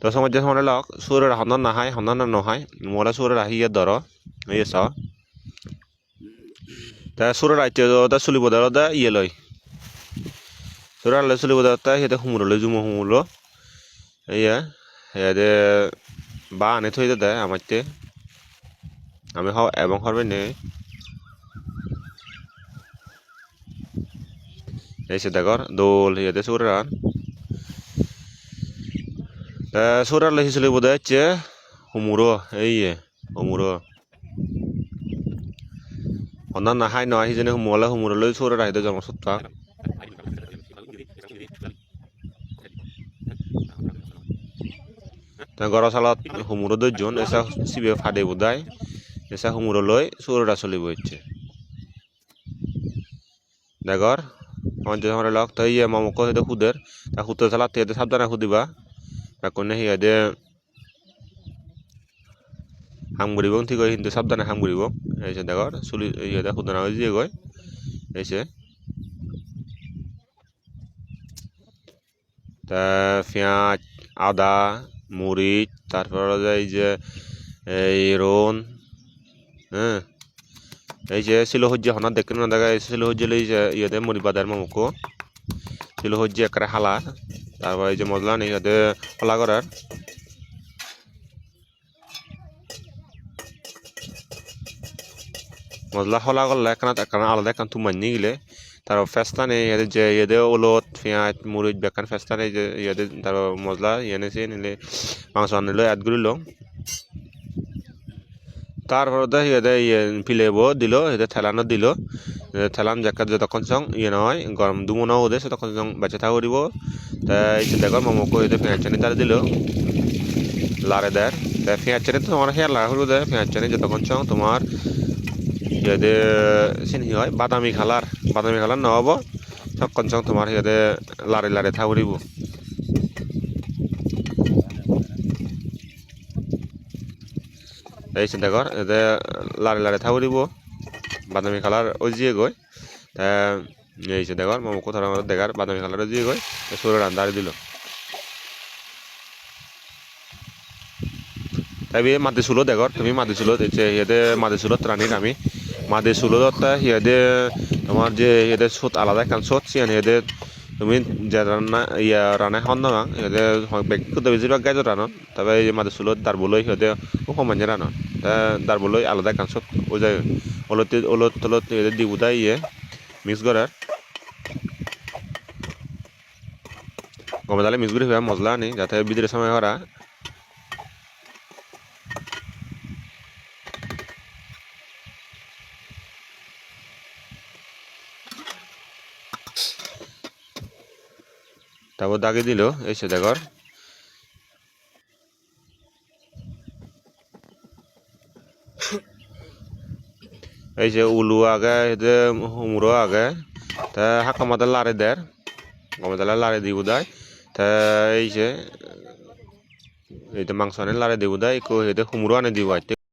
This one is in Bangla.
তো সময় যে সময় লক সুরের হন্দন না হাই হন্দন না নহাই মোলা সুরের আহি ইয়ে ধর এই স তা সুরের আইতে দা চুলি বদল দা ইয়ে লয়। সুরের আলে চুলি বদল তা সিহঁতে হুমুরলে জুমো হুমুরলো এইয়া সিহঁতে বা আনি থৈ দে আমারতে আমি হ এবং হরবে নে? এই সে দেখর দোল সিহঁতে সুরের সুরের লেখিছিল বোধ হচ্ছে হুমুরো এই হুমুরো হন্দান নাহাই নয় সিজনে হুমুয়ালে হুমুরলৈ সুরের আহিদে জন্ম সত্তা গড় চালত হুমুরো দৈজন এসা সিবে ফাদে বোধাই এসা হুমুরলৈ সুরটা চলিব হচ্ছে দেখর আমার যে লক তাই মামুক হেদে খুদের তা খুঁতে চালাত হেদে সাবধানে খুদিবা এখন সিহঁতে হাম ঘূৰিব ঠিক হয় কিন্তু সাবধানে হাম ঘূৰিব এইছে দেখৰ চুলি সিহঁতে সুধনা হৈ যিয়ে গৈ এইছে তা পেঁয়াজ আদা মরিচ তারপর এই যে এই রোন হ্যাঁ এই যে ছিল হজ্জে হনা দেখেন না দেখা ছিল হজ্জে এই যে ইয়েতে মরি বাদার মামুকো ছিল হজ্জে একবারে হালা তারপর এই যে মশলা নেই ইয়েতে হলা করার। মশলা হলা করলে একখানা আলাদা একখান তুমার নিয়ে গেলে, তারপর ফেস্তানে ইয়ে যে ইয়েদে ওলত পেঁয়াজ, মরিচ বেকান ফেস্তানে যে ইয়েদে তারপর মশলা ইয়ে নেছে, নিলে মাংস আনিলে অ্যাড করিল তারপর দে ইয়েদে ইয়ে ফিলেবো দিল ইয়েদে থেলানো দিল। থেলান জাকা যতক্ষণ সং ইয়ে নয় গরম দুমো ওদে ততক্ষণ সং বেঁচে থাকা করিব তাই দেখো মোমোকো ইয়েদে পেঁয়াজ চানি তার দিল। লারে দেয় তাই পেঁয়াজ চানি তো তোমার হেয়ার লাগা দেয় পেঁয়াজ চানি যতক্ষণ সং তোমার ইয়েদে চিনি হয়, বাদামি কালার বাদামি কালার নহ'ব। তখন সং তোমার ইয়েদে লারে লারে থাকা করিব এই চিন্তা কর এতে লারে লারে থাকা করিব বাদামি কালার অজিয়ে গৈ। তা, এই যে দেখার মোমো কোথাও আমাদের দেখার বাদামি কালার অজিয়ে গৈ। সরে রান্দারে দিল। তাই মাদে চুলো দেখর তুমি মাদে চুলো সিহঁতে মাটি চুলত রানির আমি মাটি চুলত সিহঁতে তোমার যে সিহঁতে সোত আলাদা কারণ সোত সিহঁতে তুমি যে রান্না ইয়া রান্না খাওয়ান না সিহঁতে ব্যক্তিগত বেশিরভাগ গাইজত রানত তবে এই মাটি চুলত দারবলৈ সিহঁতে সমানে তা দারবলৈ আলাদা এখন চোত ও যায়। ওলতে তলত সিহঁতে দি উদাই ইয়ে মিক্স করার গমে তাহলে মিক্স করে হয়ে মশলা আনি, যাতে বিদ্রের সময় করা তারপর দাগে দিল এসে দেখর এই যে উলু আগে এতে হুমড়ো আগে, তা হাকা মাথা লারে দের গমতালা লারে দিব দেয়। তা এই যে এইটা মাংস আনে লারে দিব দেয় এতে হুমড়ো আনে দিব